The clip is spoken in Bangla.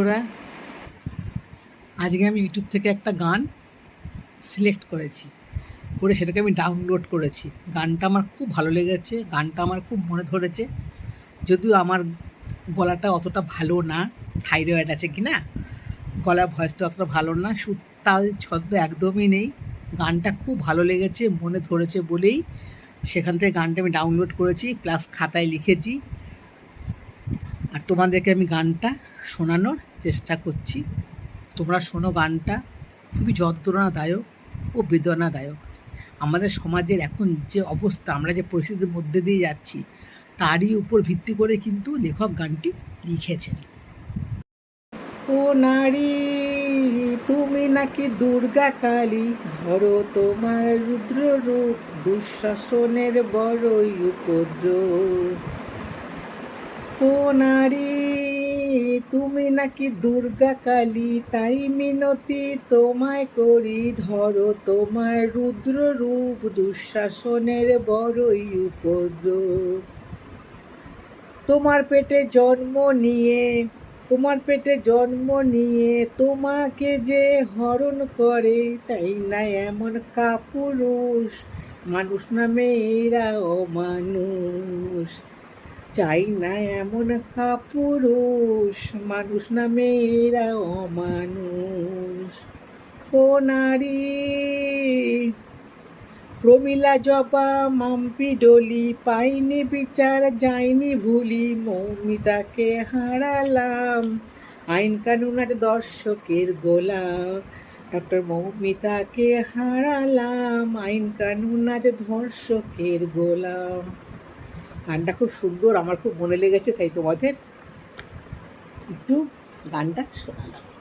ওরা আজকে আমি ইউটিউব থেকে একটা গান সিলেক্ট করেছি। করে সেটাকে আমি ডাউনলোড করেছি। গানটা আমার খুব ভালো লেগেছে, গানটা আমার খুব মনে ধরেছে। যদিও আমার গলাটা অতটা ভালো না থাইরয়েড আছে কি না গলার ভয়েসটা অতটা ভালো না, সুর, তাল, ছন্দ একদমই নেই। গানটা খুব ভালো লেগেছে, মনে ধরেছে বলেই সেখান থেকে গানটা আমি ডাউনলোড করেছি প্লাস খাতায় লিখেছি। আর তোমাদেরকে আমি গানটা শোনানোর চেষ্টা করছি। তোমরা শোনো গানটা। খুবই যন্ত্রণাদায়ক ও বেদনাদায়ক। আমাদের সমাজের এখন যে অবস্থা, আমরা যে পরিস্থিতির মধ্যে দিয়ে যাচ্ছি, তারই উপর ভিত্তি করে কিন্তু লেখক গানটি লিখেছেন। ও নারী, তুমি নাকি দুর্গা কালী ধরো তোমার রুদ্র রূপ দুঃশাসনের বড়ই উপদ্রব। ও নারী, তুমি নাকি দুর্গা কালী। তাই মিনতি তোমায় করি, ধরো তোমার রুদ্র রূপ দুঃশাসনের বড়ই উপদ্রব। তোমার পেটে জন্ম নিয়ে, তোমার পেটে জন্ম নিয়ে তোমাকে যে হরণ করে, তাই না এমন কাপুরুষ? মানুষ নামে এরা অমানুষ চাই না এমন কাপুরুষ, মানুষ না মেয়েরা অমানুষ। ও নারী, প্রমিলা জবা, মাম্পি ডলি, পাইনি বিচার, যাইনি ভুলি, মৌমিতাকে হারালাম। আইন কানুনের দর্শকের গোলাম ডক্টর মৌমিতাকে হারালাম। আইন কানুন আজ ধর্ষকের গোলাম। গানটা খুব সুন্দর আমার খুব মনে লেগেছে তাই তোমাদের একটু গানটা শোনালাম।